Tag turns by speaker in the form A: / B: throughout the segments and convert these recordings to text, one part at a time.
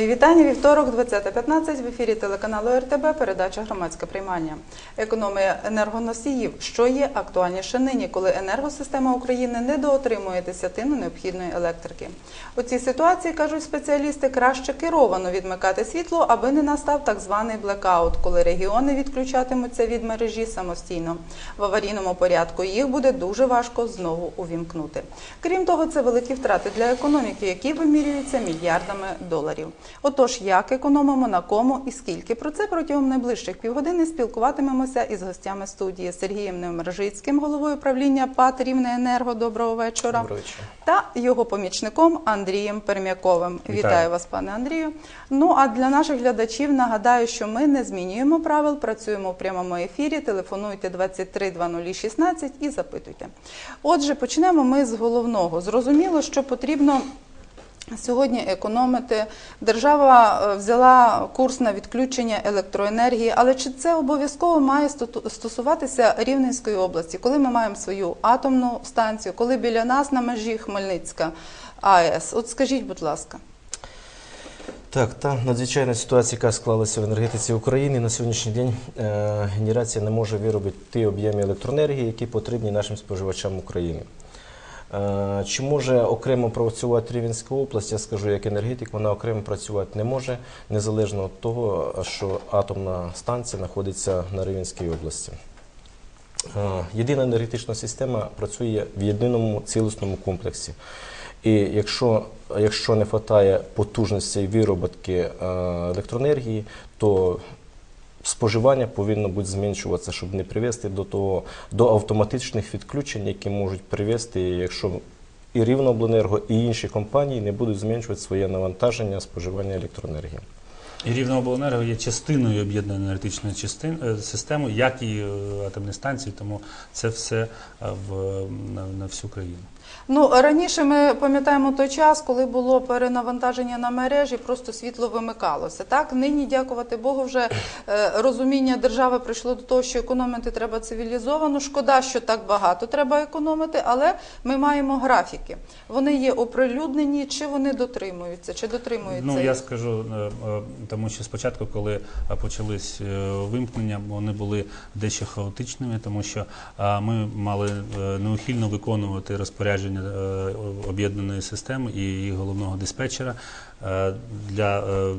A: Мої вітання. Вівторок, 20.15 в ефірі телеканалу РТБ. Передача громадське приймання. Економія енергоносіїв. Що є актуальніше нині, коли енергосистема України не доотримує десятину необхідної електрики. У цій ситуації кажуть спеціалісти, краще керовано відмикати світло, аби не настав так званий блекаут, коли регіони відключатимуться від мережі самостійно. В аварійному порядку їх буде дуже важко знову увімкнути. Крім того, це великі втрати для економіки, які вимірюються мільярдами доларів. Отож, як економимо, на кому і скільки? Про це протягом найближчих півгодини спілкуватимемося із гостями студії Сергієм Невмержицьким, головою правління ПАТ «Рівнеенерго». Доброго вечора.
B: Доброго вечора.
A: Та його помічником Андрієм Пермяковим.
B: Вітаю.
A: Вітаю вас, пане Андрію. Ну а для наших глядачів нагадаю, що ми не змінюємо правил, працюємо в прямому ефірі. Телефонуйте 23 0016 і запитуйте. Отже, почнемо ми з головного. Зрозуміло, що потрібно. Сьогодні економити держава е, взяла курс на відключення електроенергії, але чи це обов'язково має стосуватися Рівненської області, коли ми маємо свою атомну станцію, коли біля нас на межі Хмельницька АЕС? От скажіть, будь ласка.
B: Так, та надзвичайна ситуація, яка склалася в енергетиці України на сьогоднішній день, е, генерація не може виробити ті об'єми електроенергії, які потрібні нашим споживачам України. Е, Чи може окремо працювати Рівненська область? Я скажу, як енергетик, вона окремо працювати не може, незалежно від того, що атомна станція знаходиться на Рівненській області. Е, Єдина енергетична система працює в єдиному цілісному комплексі. І якщо, якщо не вистачає потужності вироботки е, електроенергії, то споживання повинно бути зменшуватися, щоб не привести до того до автоматичних відключень, які можуть привести, якщо і Рівнобленерго, і інші компанії не будуть зменшувати своє навантаження споживання електроенергії.
C: І Рівнеобленерго є частиною об'єднаної енергетичної е, системи, як і е, атомні станції, тому це все е, в, на, на всю країну.
A: Ну раніше ми пам'ятаємо той час, коли було перенавантаження на мережі, просто світло вимикалося. Так нині, дякувати Богу, вже е, розуміння держави прийшло до того, що економити треба цивілізовано. Шкода, що так багато треба економити, але ми маємо графіки. Вони є оприлюднені, чи вони дотримуються, чи дотримуються.
C: Ну я скажу, е, е, тому що спочатку, коли почались вимкнення, вони були дещо хаотичними, тому що ми мали неухильно виконувати розпорядження е, об'єднаної системи і її головного диспетчера е, для е,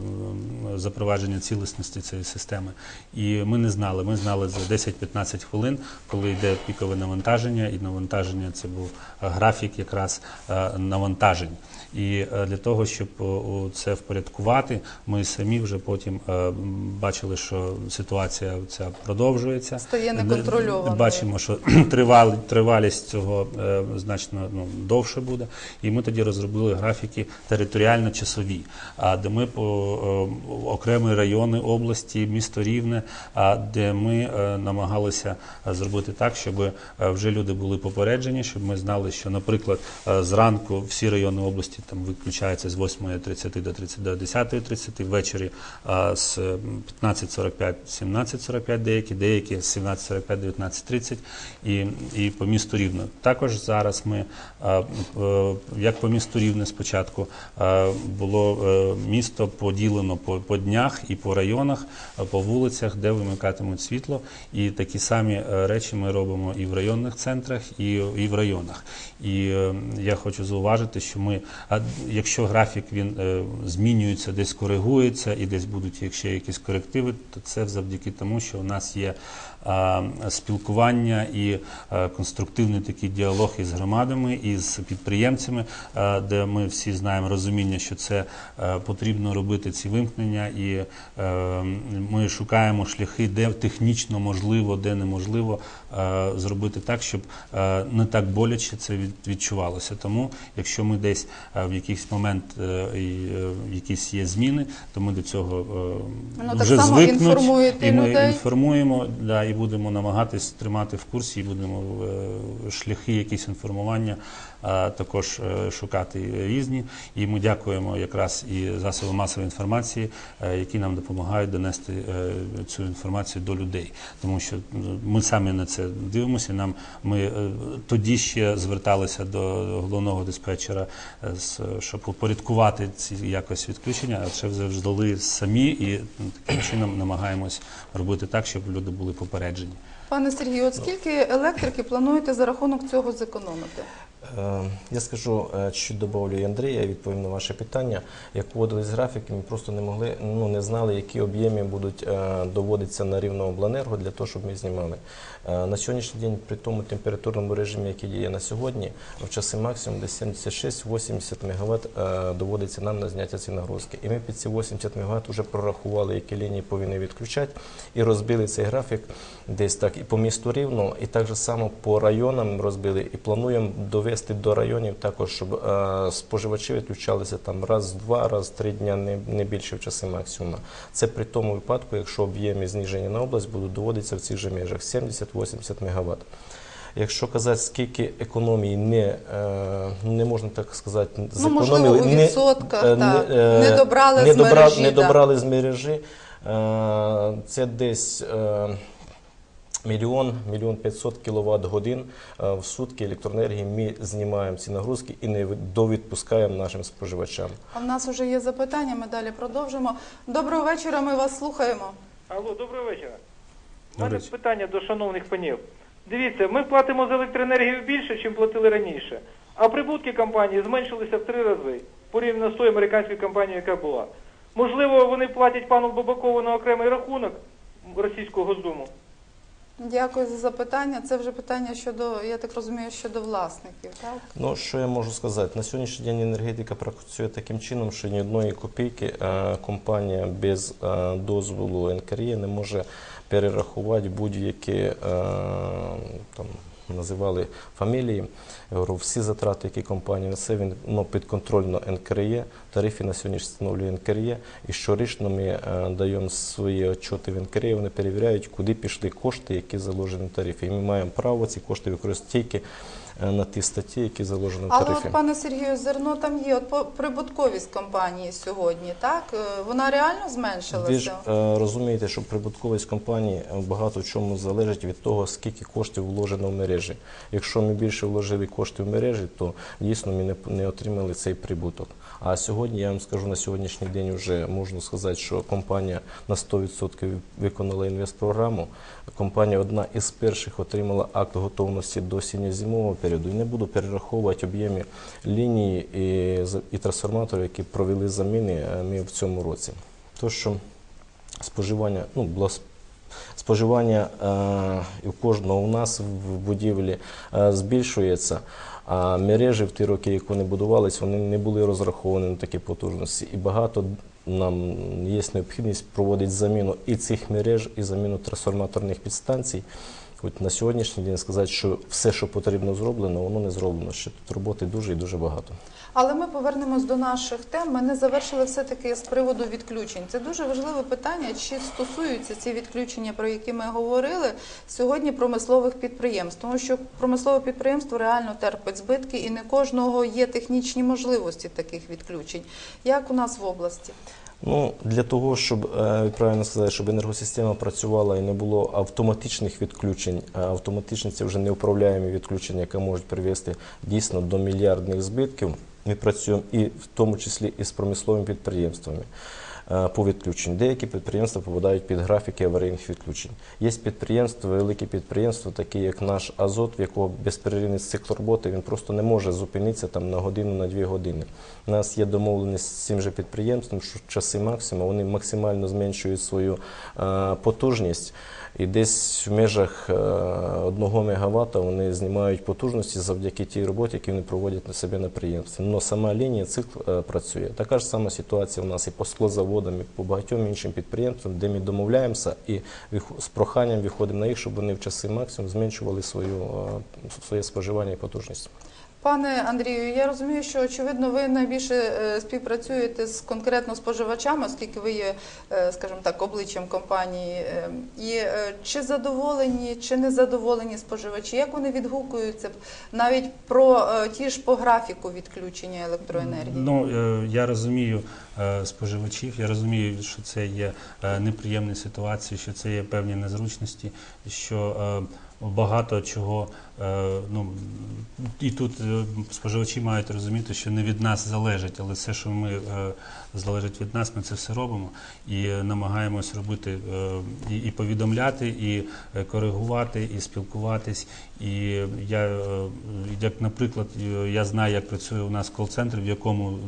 C: запровадження цілісності цієї системи. І ми не знали. Ми знали за 10-15 хвилин, коли йде пікове навантаження, і навантаження це був графік якраз е, навантажень. І е, для того, щоб о, це впорядкувати, ми самі вже потім е, бачили, що ситуація ця продовжується.
A: Стає неконтрольованою.
C: Бачимо, що тривал, тривалість цього е, значно ну, довше буде. І ми тоді розробили графіки територіально-часові, а де ми по е, окремі райони області, місто Рівне, а де ми е, намагалися е, зробити так, щоб е, вже люди були попереджені, щоб ми знали, що, наприклад, е, зранку всі райони області там виключаються з 8.30 до 30 до 10.30, ввечері е, з 15.45, 17.45 деякі, деякі з 17.45, 19.30 і, і по місту Рівне. Також зараз ми, е, е, як по місту Рівне спочатку, е, було е, місто поділено по, по днях і по районах, е, по вулицях, де вимикатимуть світло. І такі самі е, речі ми робимо і в районних центрах, і, і в районах. І е, я хочу зауважити, що ми, а якщо графік він е, змінюється, десь коригується, і десь будуть якщо якісь корективи, то це завдяки тому, що у нас є спілкування і конструктивний такий діалог із громадами, із підприємцями, де ми всі знаємо розуміння, що це потрібно робити ці вимкнення, і е, ми шукаємо шляхи, де технічно можливо, де неможливо е, зробити так, щоб е, не так боляче це відчувалося. Тому, якщо ми десь е, в якийсь момент е, е, якісь є зміни, то ми до цього е,
A: Ну, так само
C: звикнуть,
A: інформуєте
C: і ми
A: людей.
C: інформуємо, да, і будемо намагатись тримати в курсі, і будемо е, шляхи, якісь інформування е, також е, шукати різні. І ми дякуємо якраз і засобам масової інформації, е, які нам допомагають донести е, цю інформацію до людей. Тому що ми самі на це дивимося. Нам ми тоді ще зверталися до головного диспетчера, щоб упорядкувати ці якось відключення, а це вже здали самі і таким чином намагаємось робити так, щоб люди були попереджені.
A: Пане Сергію, от скільки електрики плануєте за рахунок цього зекономити?
B: Е, Я скажу, е, чуть добавлю Андрія, я відповім на ваше питання. Як поводились графіки, ми просто не могли, ну не знали, які об'єми будуть е, доводитися на рівнообленерго для того, щоб ми знімали. Е, На сьогоднішній день при тому температурному режимі, який діє на сьогодні, в часи максимум десь 76-80 МВт е, доводиться нам на зняття цієї нагрузки. І ми під ці 80 МВт вже прорахували, які лінії повинні відключати, і розбили цей графік десь так і по місту рівно, і так само по районам розбили. І плануємо довести до районів також, щоб е, споживачі відключалися там раз в два, раз в три дня, не, не більше в часи максимума. Це при тому випадку, якщо об'єми зниження на область будуть доводитися в цих же межах 70-80 МВт. Якщо казати, скільки економії не, е, не можна так сказати,
A: Ну, можливо, у
B: не-
A: відсотках,
B: е,
A: так.
B: е,
A: Не добрали
B: не
A: з
B: добра-
A: мережі,
B: не добрали з мережі. Це десь мільйон, мільйон 500 кВт годин е, в сутки електроенергії ми знімаємо ці нагрузки і не довідпускаємо нашим споживачам.
A: А в нас вже є запитання, ми далі продовжимо. Доброго вечора, ми вас слухаємо.
D: Алло, доброго вечора. У мене питання до шановних панів. Дивіться, ми платимо за електроенергію більше, ніж платили раніше. А прибутки компанії зменшилися в три рази порівняно з тою американською компанією, яка була. Можливо, вони платять пану Бабакову на окремий рахунок російського Госдуму.
A: Дякую за запитання. Це вже питання щодо, я так розумію, щодо власників, так?
B: Ну, що я можу сказати? На сьогоднішній день енергетика працює таким чином, що ні одної копійки е, компанія без е, дозволу НКРЄ не може перерахувати будь-які е, там. Називали фамілії. Я говорю, всі затрати, які компанія несе, він ну, підконтрольно НКРЄ, тарифи на сьогодні встановлює НКРЄ. І щорічно ми е, даємо свої отчоти в НКРЄ, вони перевіряють, куди пішли кошти, які заложені в тарифі. І ми маємо право ці кошти використати тільки на ті статті, які заложені в
A: Але
B: тарифі.
A: от, пане Сергію, зерно там є. От прибутковість компанії сьогодні, так? Е, Вона реально
B: Ви ж
A: зменшилася?
B: е, розумієте, що прибутковість компанії е, багато в чому залежить від того, скільки коштів вложено в мережі. Якщо ми більше вложили коштів в мережі, то дійсно ми не отримали цей прибуток. А сьогодні я вам скажу на сьогоднішній день вже можна сказати, що компанія на 100% виконала інвестпрограму. Компанія одна із перших отримала акт готовності до осінньо-зимового періоду. І не буду перераховувати об'єми лінії і, і трансформаторів, які провели заміни е, ми в цьому році. То, що споживання, ну, блас- споживання е, у кожного у нас в будівлі е, збільшується. А мережі в ті роки, як вони будувались, вони не були розраховані на такі потужності. І багато нам є необхідність проводити заміну і цих мереж, і заміну трансформаторних підстанцій. От на сьогоднішній день сказати, що все, що потрібно зроблено, воно не зроблено. Ще тут роботи дуже і дуже багато.
A: Але ми повернемось до наших тем. Ми не завершили все-таки з приводу відключень. Це дуже важливе питання, чи стосуються ці відключення, про які ми говорили сьогодні промислових підприємств. Тому що промислове підприємство реально терпить збитки, і не кожного є технічні можливості таких відключень. Як у нас в області?
B: Ну, для того, щоб е, правильно сказати, щоб енергосистема працювала і не було автоматичних відключень, а автоматичні це вже неуправляємі відключення, які можуть привести дійсно до мільярдних збитків. Ми працюємо і в тому числі і з промисловими підприємствами по відключенню. Деякі підприємства попадають під графіки аварійних відключень. Є підприємства, великі підприємства, такі як наш Азот, в якого безперервний цикл роботи, він просто не може зупинитися там на годину, на дві години. У нас є домовленість з цим же підприємством, що часи максимуму вони максимально зменшують свою е, потужність. І десь в межах е, 1 МВт вони знімають потужності завдяки тій роботі, яку вони проводять на себе на підприємстві. Но сама лінія цикл е, працює. Така ж сама ситуація у нас і по склозаводам, і по багатьом іншим підприємствам, де ми домовляємося і з проханням виходимо на їх, щоб вони в часи максимум зменшували свою, е, своє споживання і потужність.
A: Пане Андрію, я розумію, що очевидно ви найбільше е, співпрацюєте з конкретно споживачами, оскільки ви є, е, скажімо так, обличчям компанії. Е, І е, чи задоволені, чи не задоволені споживачі? Як вони відгукуються навіть про ті ж по графіку відключення електроенергії?
C: Ну я розумію споживачів, я розумію, що це є неприємні ситуації, що це є певні незручності, що багато чого. е, Ну і тут е, споживачі мають розуміти, що не від нас залежить, але все, що ми е, залежить від нас, ми це все робимо і е, намагаємось робити е, і, і повідомляти, і е, коригувати, і спілкуватись. І я, як наприклад, я знаю, як працює у нас кол-центр, в якому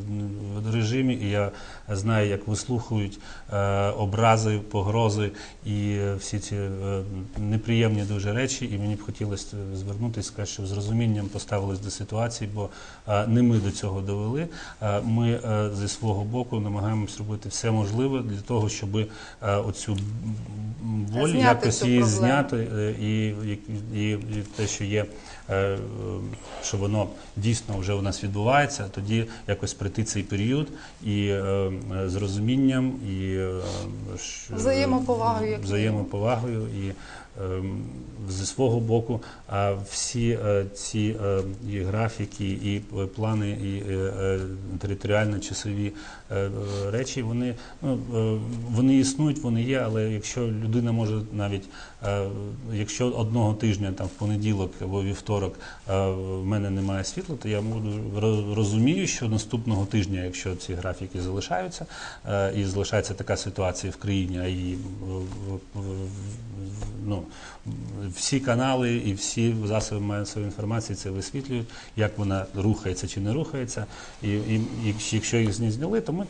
C: режимі, і я знаю, як вислухають е, образи, погрози і всі ці неприємні дуже речі. І мені б хотілося звернутися, сказати, що з розумінням поставились до ситуації, бо не ми до цього довели. Ми зі свого боку намагаємось робити все можливе для того, щоб е, оцю боль
A: Зняти
C: якось її
A: проблему.
C: зняти е, і, і, і, те, що є, е, що воно дійсно вже у нас відбувається, тоді якось прийти цей період і з розумінням, і
A: Взаємоповагою,
C: взаємоповагою і зі свого боку, а всі е, ці е, і графіки, і е, плани, і територіально-часові е, е, речі, вони, ну, вони існують, вони є, але якщо людина може навіть, якщо одного тижня, там в понеділок або вівторок е, в мене немає світла, то я буду розумію, що наступного тижня, якщо ці графіки залишаються, е, і залишається така ситуація в країні, а її ну, всі канали і всі засоби масової інформації це висвітлюють, як вона рухається чи не рухається. І, і, якщо їх зняли, то ми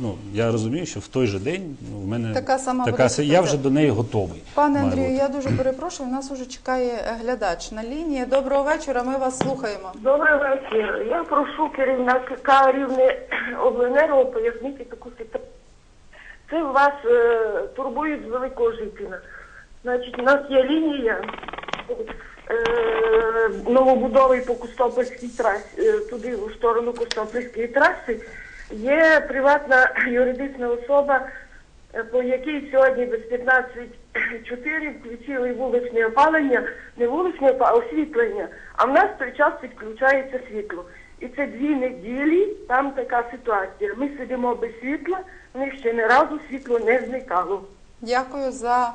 C: ну я розумію, що в той же день ну, в мене
A: Така сама
C: така я вже до неї готовий.
A: Пане Андрію. Я дуже перепрошую. Нас уже чекає е, глядач на лінії. Доброго вечора. Ми вас слухаємо.
E: Добрий вечір. Я прошу керівника рівне обленерго пояснити таку ситуацію. Це вас е, турбують з великого жителя. Значить, у нас є лінія е, новобудови по Костопольській трасі, е, туди в сторону Костопольської траси. Є приватна юридична особа, по якій сьогодні без 15.4 включили вуличне опалення, не вуличне опалення, а освітлення. А в нас в той час відключається світло. І це дві неділі, там така ситуація. Ми сидимо без світла, в них ще не разу світло не зникало.
A: Дякую за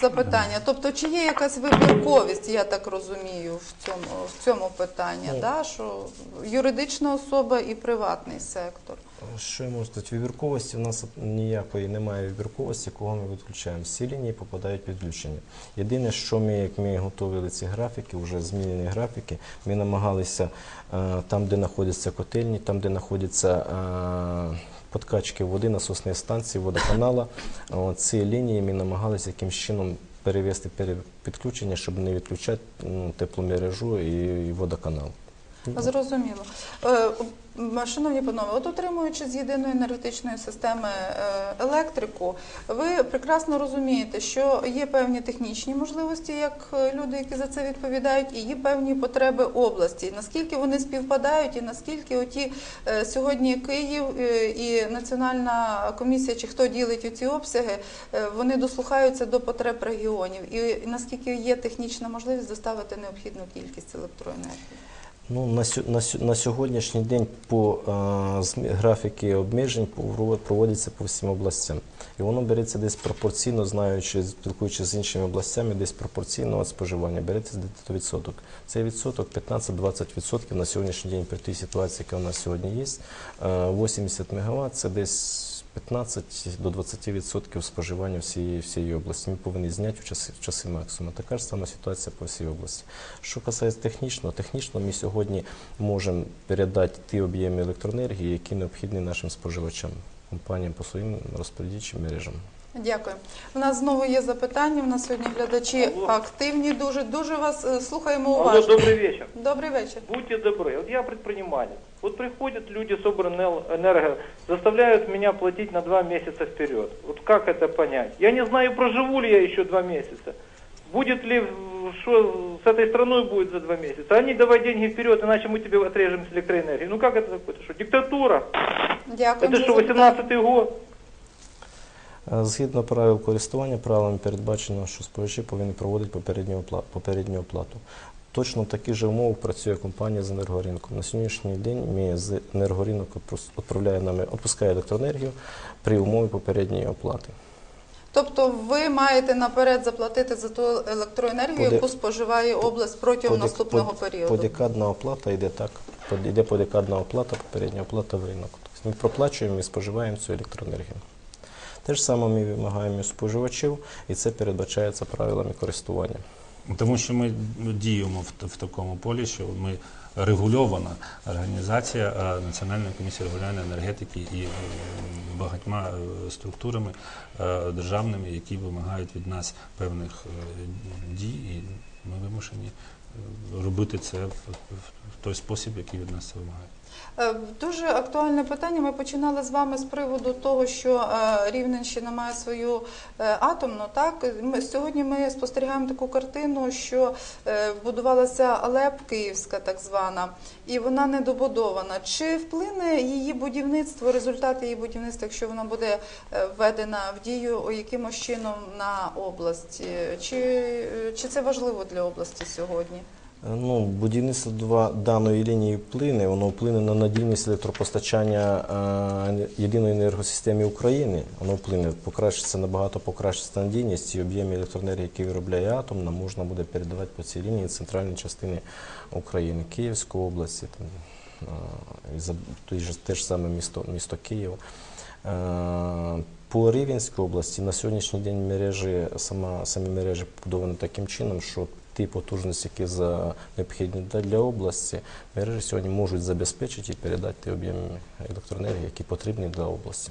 A: запитання. Тобто, чи є якась вибірковість, я так розумію, в цьому в цьому питанні, да? що юридична особа і приватний сектор.
B: Що я можу сказати? Вибірковості у нас ніякої немає вибірковості, кого ми відключаємо. Всі лінії попадають під включення. Єдине, що ми, як ми готували ці графіки, вже змінені графіки, ми намагалися е, там, де знаходяться котельні, там, де знаходяться е, подкачки води, насосної станції, водоканала, ці лінії ми намагалися якимось чином перевести пере- підключення, щоб не відключати тепломережу і водоканал.
A: Зрозуміло. Е, Шановні панове, от отримуючи з єдиної енергетичної системи е, електрику, ви прекрасно розумієте, що є певні технічні можливості, як е, люди, які за це відповідають, і є певні потреби області. Наскільки вони співпадають, і наскільки оті сьогодні Київ і Національна комісія, чи хто ділить оці обсяги, вони дослухаються до потреб регіонів, і наскільки є технічна можливість доставити необхідну кількість електроенергії.
B: Ну, на, на, на сьогоднішній день по е, графіки обмежень провод- проводяться по всім областям. І воно береться десь пропорційно, знаючи, спілкуючись з іншими областями, десь пропорційно від споживання береться десь відсоток. Цей відсоток 15-20% на сьогоднішній день при тій ситуації, яка у нас сьогодні є. Е, 80 МВт – це десь 15 до 20% споживання всієї, всієї області. Ми повинні зняти в часи, в часи максимуму. Така ж сама ситуація по всій області. Що касається технічно, технічно ми сьогодні можемо передати ті об'єми електроенергії, які необхідні нашим споживачам, компаніям по своїм розподільчим мережам.
A: Дякую. У нас знову є запитання. У нас сьогодні глядачі
D: Алло.
A: активні. Дуже дуже вас е, слухаємо
D: Алло,
A: уважно.
D: добрый вечер.
A: Добрий вечір.
D: Будьте добры. Вот я предприниматель. Вот приходят люди с Обрэнерго, заставляют меня платить на два месяца вперед. Вот как это понять? Я не знаю, проживу ли я еще два месяца. Будет ли в что с этой страной будет за два месяца. Они давай деньги вперед, иначе мы тебе отрежем с электроэнергии. Ну как это такое? Это что, диктатура?
A: Дякую.
D: Это что, 18-й год?
B: Е, Згідно правил користування, правилами передбачено, що споживачі повинні проводити попередню оплату. Точно в таких же умовах працює компанія з енергоринком. На сьогоднішній день ми з енергоринок відправляє нам відпускає електроенергію при умові попередньої оплати.
A: Тобто ви маєте наперед заплатити за ту електроенергію, яку споживає область протягом наступного періоду.
B: Подекадна оплата йде так. Йде подекадна оплата, попередня оплата в ринок. Тобто ми проплачуємо і споживаємо цю електроенергію. Те ж саме ми вимагаємо споживачів, і це передбачається правилами користування.
C: Тому що ми діємо в, такому полі, що ми регульована організація Національної комісії регулювання енергетики і е, багатьма е, структурами е, державними, які вимагають від нас певних дій, і ми вимушені робити це в, той спосіб, який від нас це вимагає.
A: Е, Дуже актуальне питання. Ми починали з вами з приводу того, що е, Рівненщина має свою е, атомну. Так ми сьогодні ми спостерігаємо таку картину, що будувалася Алеп Київська, так звана, і вона недобудована. Чи вплине її будівництво, результати її будівництва, якщо вона буде введена в дію якимось чином на область? Чи, чи це важливо для області сьогодні?
B: Ну, будівництво даної лінії вплине, воно вплине на надійність електропостачання е, єдиної енергосистеми України. Воно вплине, покращиться набагато покращиться надійність і об'єми електроенергії, які виробляє атом, нам можна буде передавати по цій лінії центральні частини України, Київської області, там, е, і те ж саме місто, місто Київ. Е, По Рівненській області на сьогоднішній день мережі, сама, самі мережі побудовані таким чином, що ті потужності, які за необхідні для- області, мережі сьогодні можуть забезпечити і передати ті об'єми електроенергії, які потрібні для області.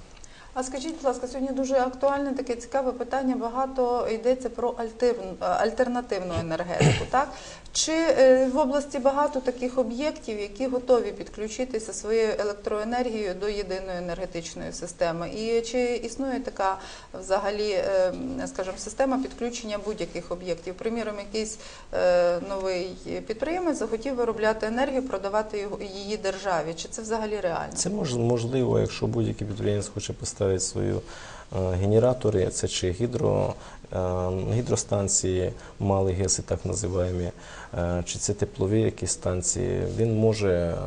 A: А скажіть, будь ласка, сьогодні дуже актуальне таке цікаве питання. Багато йдеться про альтерн- альтернативну енергетику. Так чи е, в області багато таких об'єктів, які готові підключитися своєю електроенергією до єдиної енергетичної системи? І чи існує така взагалі, е, скажімо, система підключення будь-яких об'єктів? Приміром, якийсь е, новий підприємець захотів виробляти енергію, продавати її державі? Чи це взагалі реально?
B: Це мож- можливо, якщо будь-який підприємець хоче поставити свою е, генератори, це чи гідро, е, гідростанції, малі ГЕСи, так називаємо, е, чи це теплові якісь станції, він може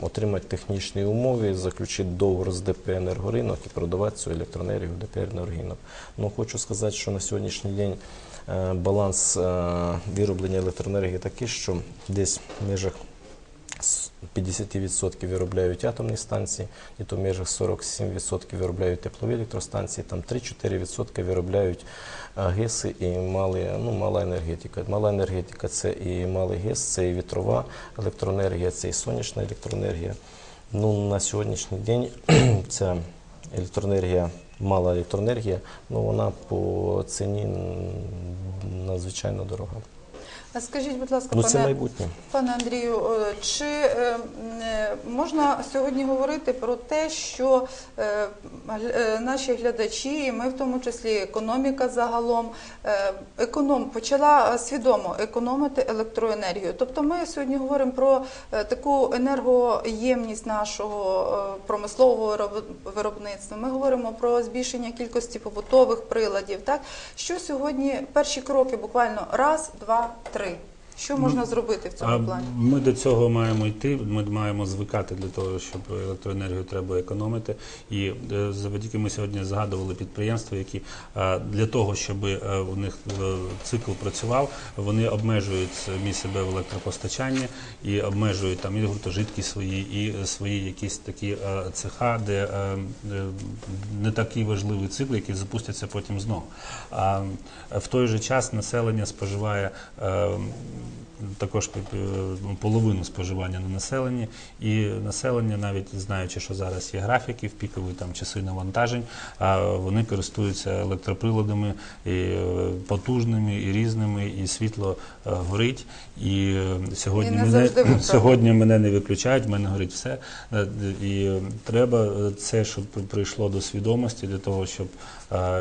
B: отримати технічні умови, заключити договор з ДП «Енергоринок» і продавати цю електроенергію в ДП «Енергоринок». Ну, хочу сказати, що на сьогоднішній день баланс вироблення електроенергії такий, що десь в межах 50% виробляють атомні станції, і то в межах 47% виробляють теплові електростанції, там 3-4% виробляють ГЕСи і мали, ну, мала енергетика. Мала енергетика це і малий ГЕС, це і вітрова електроенергія, це і сонячна електроенергія. Ну, на сьогоднішній день ця електроенергія, мала електроенергія, ну, вона по ціні надзвичайно дорога.
A: Скажіть, будь ласка,
B: Ну, це
A: пане
B: майбутнє.
A: Пане Андрію, е, чи е, е, можна сьогодні говорити про те, що е, е, наші глядачі, і ми в тому числі економіка загалом, е, економ почала свідомо економити електроенергію? Тобто ми сьогодні говоримо про е, таку енергоємність нашого е, промислового вироб- виробництва. Ми говоримо про збільшення кількості побутових приладів. Так що сьогодні перші кроки буквально раз, два, три. Три. Що можна зробити в
C: А
A: цьому плані?
C: Ми до цього маємо йти. Ми маємо звикати для того, щоб електроенергію треба економити. І е, завдяки ми сьогодні згадували підприємства, які е, для того, щоб е, у них цикл працював, вони обмежують самі себе в електропостачанні і обмежують там і гуртожитки свої, і свої якісь такі цеха, де не такий важливий цикл, який запустяться потім знову. А в той же час населення споживає. Також ну, половину споживання на населенні. І населення, навіть знаючи, що зараз є графіки в пікові там часи навантажень, а вони користуються електроприладами і е, потужними, і різними, і світло е, горить. І е, сьогодні
A: І
C: мене сьогодні мене не виключають, в мене горить все. І треба це, щоб прийшло до свідомості для того, щоб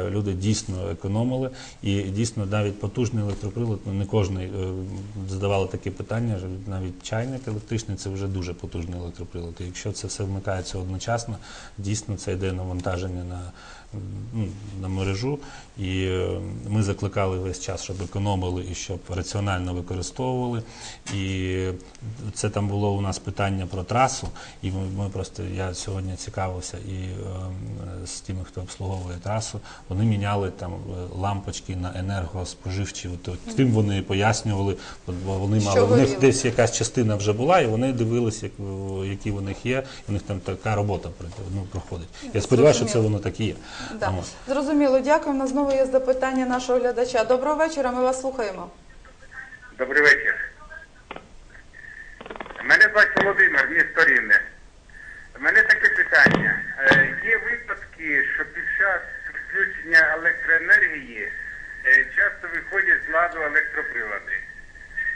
C: люди дійсно економили. І дійсно навіть потужний електроприлад, ну не кожен е, задавали таке питання, що навіть чайник електричний це вже дуже потужний електроприлад. Якщо це все вмикається одночасно, дійсно це йде навантаження на. Ну, На мережу, і е, ми закликали весь час, щоб економили і щоб раціонально використовували. І це там було у нас питання про трасу, і ми, ми просто я сьогодні цікавився і е, з тими, хто обслуговує трасу. Вони міняли там е, лампочки на енергоспоживчі. Тим вони пояснювали, бо вони
A: Що
C: мали у них десь якась частина вже була, і вони дивилися, як, які в них є. У них там така робота ну, проходить. Я сподіваюся, що це воно так і є.
A: Да. Зрозуміло, дякую. У нас знову є запитання нашого глядача. Доброго вечора, ми вас слухаємо.
F: Добрий вечір. Мене звати Володимир, місто Рівне. У мене таке питання. Е, Є випадки, що під час включення електроенергії е, часто виходять з ладу електроприлади.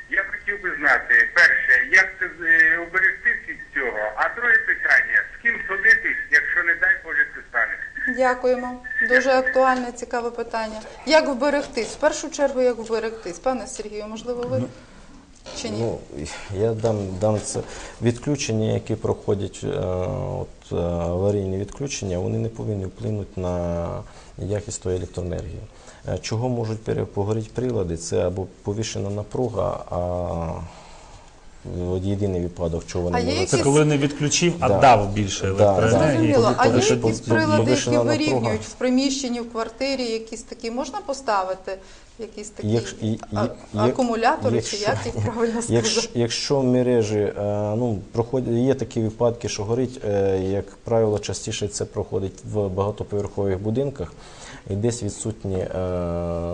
F: Я хотів би знати, перше, як це е, уберегтись від цього, а друге питання, з ким судитись, якщо не дай Боже це станеться.
A: Дякуємо. Дуже актуальне, цікаве питання. Як вберегтись? В першу чергу, як вберегтись? Пане Сергію, можливо, ви чи ні?
B: Ну, я дам, дам це відключення, які проходять е, от, е, аварійні відключення, вони не повинні вплинути на якість тої електроенергії. Е, Чого можуть перепогоріти прилади? Це або повішена напруга, а от єдиний випадок, чого вони
A: А є
B: можуть.
C: Це
A: якісь-
C: коли не відключив, а
B: Да.
C: дав більше
B: Да,
C: електроенергії.
A: Зрозуміло. А є якісь прилади, які
B: повишена напруга.
A: вирівнюють в приміщенні, в квартирі, якісь такі можна поставити? Якісь такі
B: Якщо-
A: а-
B: і-
A: акумулятори,
B: якщо-
A: чи як їх правильно
B: Якщо,
A: сказати?
B: якщо в мережі е, ну, проходять, є такі випадки, що горить, е, як правило, частіше це проходить в багатоповерхових будинках, і десь відсутні е,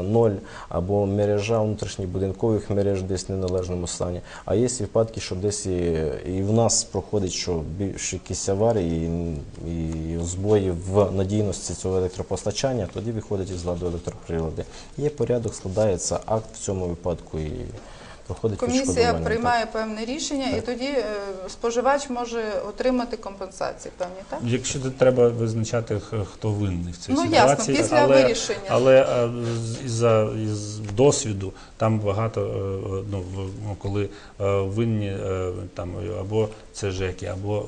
B: ноль або мережа внутрішніх будинкових мереж десь в неналежному стані. А є випадки, що десь і, і в нас проходить, що більш якісь аварії і, і збої в надійності цього електропостачання, тоді виходять із ладу електроприлади. Є порядок, складається акт в цьому випадку і проходить
A: Комісія приймає певне рішення, і тоді е, споживач може отримати компенсації певні, так?
C: Якщо треба визначати, хто винний в цій
A: Ну, ясно,
C: ситуації,
A: після
C: але,
A: вирішення.
C: але е, з- із-за із досвіду там багато е, ну, ну, коли е, винні там або це ЖЕКи, або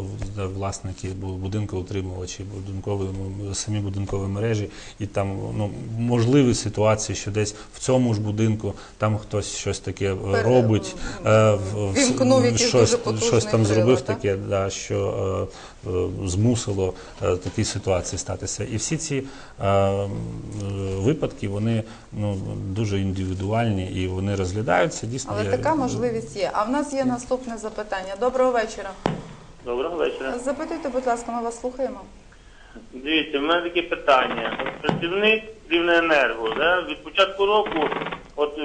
C: власники бу- будинкоутримувачі, будинкові самі будинкові мережі, і там ну можливі ситуації, що десь в цьому ж будинку там хтось щось таке
A: Пере-
C: робить, е, в- щось, щось там зробив таке, да, що е, е, змусило е, такі ситуації статися. І всі ці е, випадки вони ну, дуже індивідуальні і вони розглядаються. Дійсно,
A: Але
C: є-
A: така можливість є. А в нас є наступне запитання. Доброго вечора.
G: Доброго вечора.
A: Запитуйте, будь ласка, ми вас слухаємо.
G: Дивіться, в мене таке питання. Працівник Рівнеенерго да, від початку року, от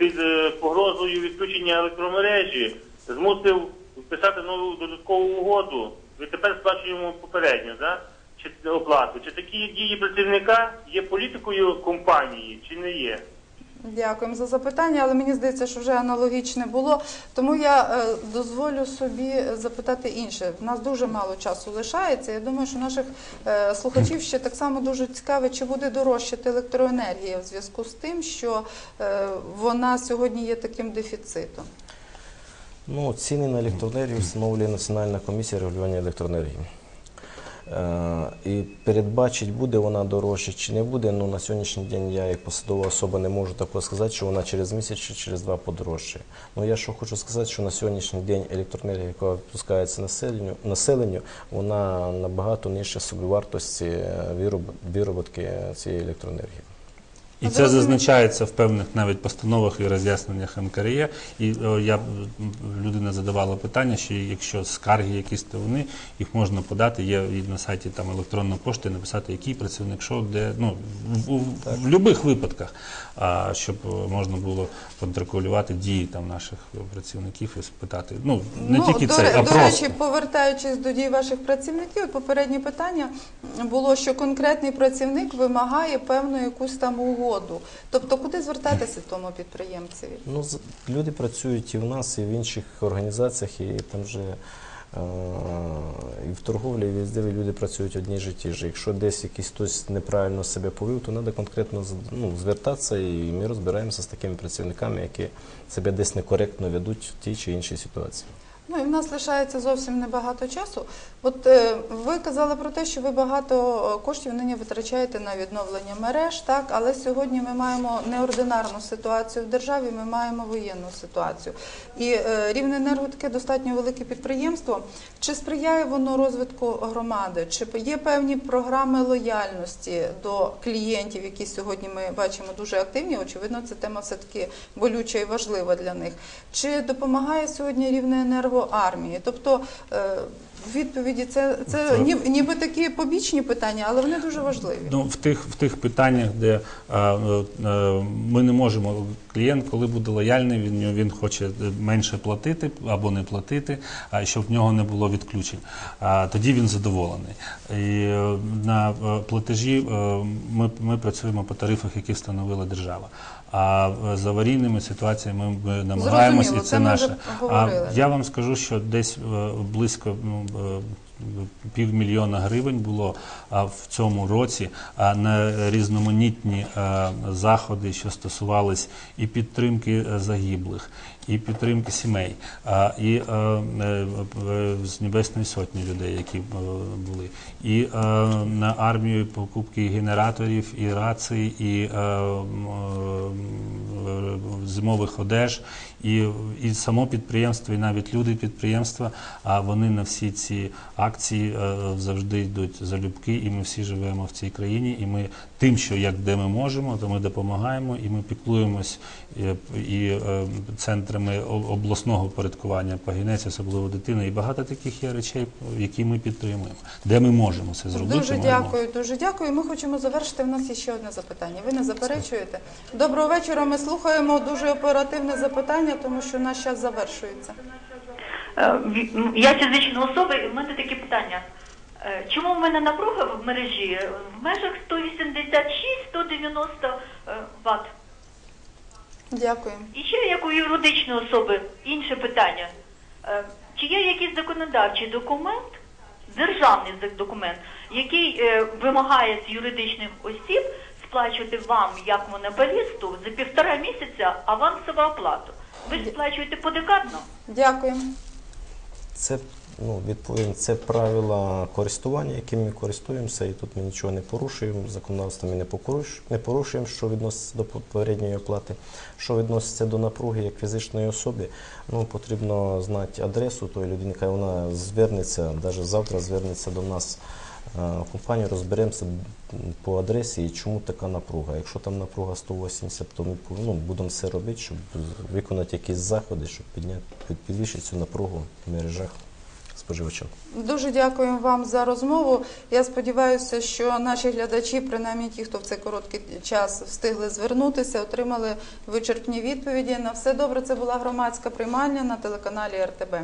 G: під е, погрозою відключення електромережі, змусив підписати нову додаткову угоду. Відтепер сплачуємо попередню, да? чи оплату. Чи такі дії працівника є політикою компанії, чи не є?
A: Дякуємо за запитання, але мені здається, що вже аналогічне було. Тому я е, дозволю собі запитати інше. У нас дуже мало часу лишається. Я думаю, що наших е, слухачів ще так само дуже цікавить, чи буде дорожчати електроенергія в зв'язку з тим, що е, вона сьогодні є таким дефіцитом.
B: Ну, ціни на електроенергію встановлює Національна комісія регулювання електроенергії. Е, і передбачить, буде вона дорожча чи не буде. Ну, на сьогоднішній день я, як посадова особа, не можу такого сказати, що вона через місяць чи через два подорожчає. Ну, я що хочу сказати, що на сьогоднішній день електроенергія, яка відпускається населенню, населенню вона набагато нижча собівартості е, вироб- вироботки цієї електроенергії.
C: І це зазначається в певних навіть постановах і роз'ясненнях НКРЄ. І о, я людина задавала питання, що якщо скарги якісь то вони їх можна подати. Є на сайті там електронної пошти написати, який працівник що, де ну в, в, в будь-яких випадках, а щоб е, можна було контролювати дії там наших працівників і спитати. Ну не
A: ну,
C: тільки
A: до,
C: це, а
A: до
C: просто.
A: речі, повертаючись до дій ваших працівників, попереднє питання було, що конкретний працівник вимагає певну якусь там угоду. Тобто, куди звертатися тому підприємцеві?
B: Ну, люди працюють і в нас, і в інших організаціях, і там же е, і в торговлі, і везде люди працюють одні ж і ті ж. Якщо десь якийсь хтось неправильно себе повів, то треба конкретно ну, звертатися, і ми розбираємося з такими працівниками, які себе десь некоректно ведуть в тій чи іншій ситуації.
A: Ну і в нас лишається зовсім небагато часу. От е, ви казали про те, що ви багато е, коштів нині витрачаєте на відновлення мереж, так але сьогодні ми маємо неординарну ситуацію в державі, ми маємо воєнну ситуацію. І е, Рівненерго таке достатньо велике підприємство. Чи сприяє воно розвитку громади? Чи є певні програми лояльності до клієнтів, які сьогодні ми бачимо дуже активні? Очевидно, ця тема все таки болюча і важлива для них. Чи допомагає сьогодні Рівнеенерго армії? Тобто е, відповіді це, це ні- ніби такі побічні питання, але вони дуже важливі.
C: Ну, в тих, в тих питаннях, де а, е, е, ми не можемо, клієнт, коли буде лояльний, він, він хоче менше платити або не платити, а щоб в нього не було відключень. А, тоді він задоволений. І на платежі ми, ми працюємо по тарифах, які встановила держава. А е, з аварійними ситуаціями ми намагаємося, і це
A: це ми вже
C: наше. А я вам скажу, що десь е, близько ну, е, півмільйона гривень було а, в цьому році а, на різноманітні а, заходи, що стосувались і підтримки е, загиблих, і підтримки сімей, і е, е, е, з Небесної Сотні людей, які були, і на армію покупки генераторів, і рацій, і зимових одеж, і, і само підприємство, і навіть люди підприємства, а вони на всі ці акції завжди йдуть залюбки, і ми всі живемо в цій країні. І ми тим, що як де ми можемо, то ми допомагаємо, і ми піклуємось і, і центрами о- обласного порядкування погінець, особливо дитини. І багато таких є речей, які ми підтримуємо, де ми можемо це зробити.
A: Дуже дякую, дуже дякую. Ми хочемо завершити. У нас є ще одне запитання. Ви не заперечуєте? Доброго вечора. Ми слухаємо дуже оперативне запитання, тому що наш час завершується.
H: Е, м, Я фізична особа, і в мене таке питання. Е, Чому в мене напруга в мережі е, в межах 186-190 е, Вт?
A: Дякую.
H: І ще як у юридичної особи інше питання. Е, Чи є якийсь законодавчий документ, державний документ, який е, вимагає з юридичних осіб сплачувати вам, як монополісту, за півтора місяця авансову оплату? Ви сплачуєте подекадно?
A: Дякую.
B: Це ну, відповім, це правила користування, якими ми користуємося, і тут ми нічого не порушуємо. Законодавство ми не поруш- не порушуємо, що відноситься до попередньої оплати. Що відноситься до напруги як фізичної особи, ну потрібно знати адресу тої людини, яка вона звернеться, навіть завтра звернеться до нас. е, В компанію розберемося по адресі і чому така напруга. Якщо там напруга 180, то ми ну, будемо все робити, щоб виконати якісь заходи, щоб підняти підвищити цю напругу в мережах споживачів.
A: Дуже дякую вам за розмову. Я сподіваюся, що наші глядачі, принаймні ті, хто в цей короткий час встигли звернутися, отримали вичерпні відповіді. На все добре. Це була громадська приймальня на телеканалі РТБ.